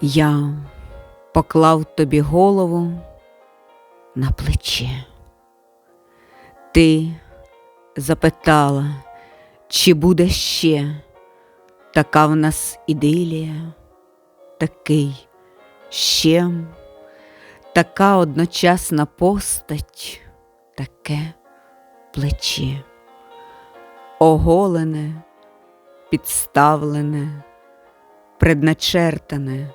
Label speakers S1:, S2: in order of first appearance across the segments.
S1: Я поклав тобі голову на плече. Ти запитала, чи буде ще така в нас ідилія, такий щем, така одночасна постать, таке плече, оголене, підставлене, предначертане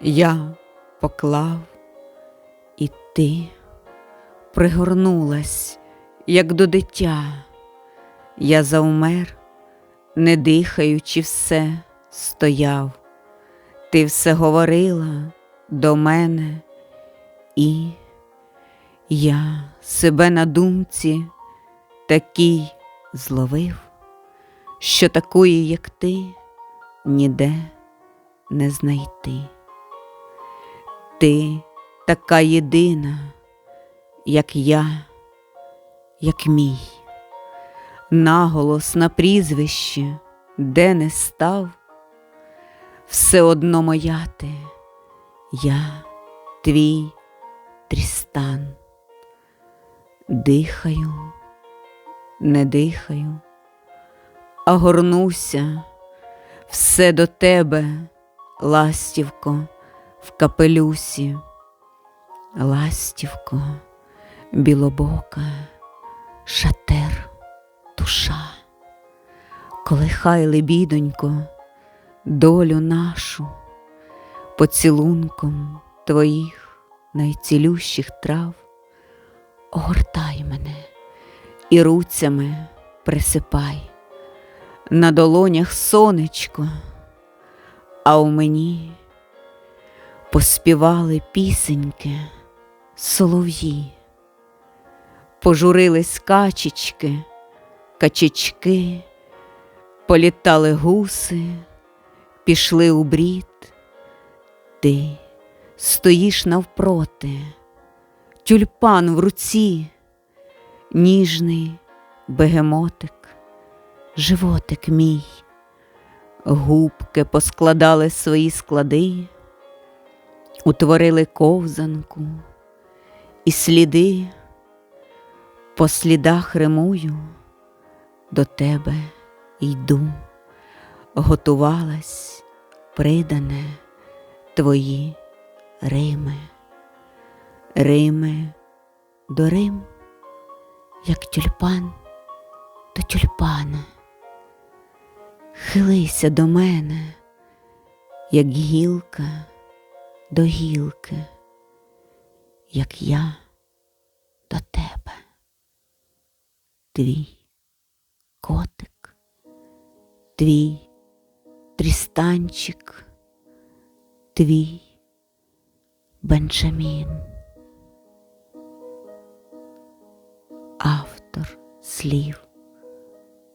S1: я поклав, і ти пригорнулась, як до дитя. Я завмер, не дихаючи, все стояв. Ти все говорила до мене, і я себе на думці такий зловив, що такої, як ти, ніде не знайти. Ти така єдина, як я, як мій, наголос на прізвище, де не став, все одно моя ти, я твій трістан. Дихаю, не дихаю, а горнуся все до тебе, ластівко в капелюсі, ластівко, білобока, шатер, душа, колихай, лебідонько, долю нашу, поцілунком твоїх найцілющих трав, огортай мене і руцями присипай, на долонях сонечко, а у мені поспівали пісеньки солов'ї, пожурились качечки, качечки, політали гуси, пішли у брід, ти стоїш навпроти, тюльпан в руці, ніжний бегемотик, животик мій. Губки поскладали свої склади, утворили ковзанку, і сліди по слідах римую, до тебе йду, готувалась придане твої Рими, Рими до Рим, як тюльпан до тюльпана. Хилися до мене, як гілка до гілки, як я до тебе, твій котик, твій трістанчик, твій Бенджамін. Автор слів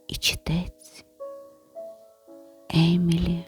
S1: і читець Емілі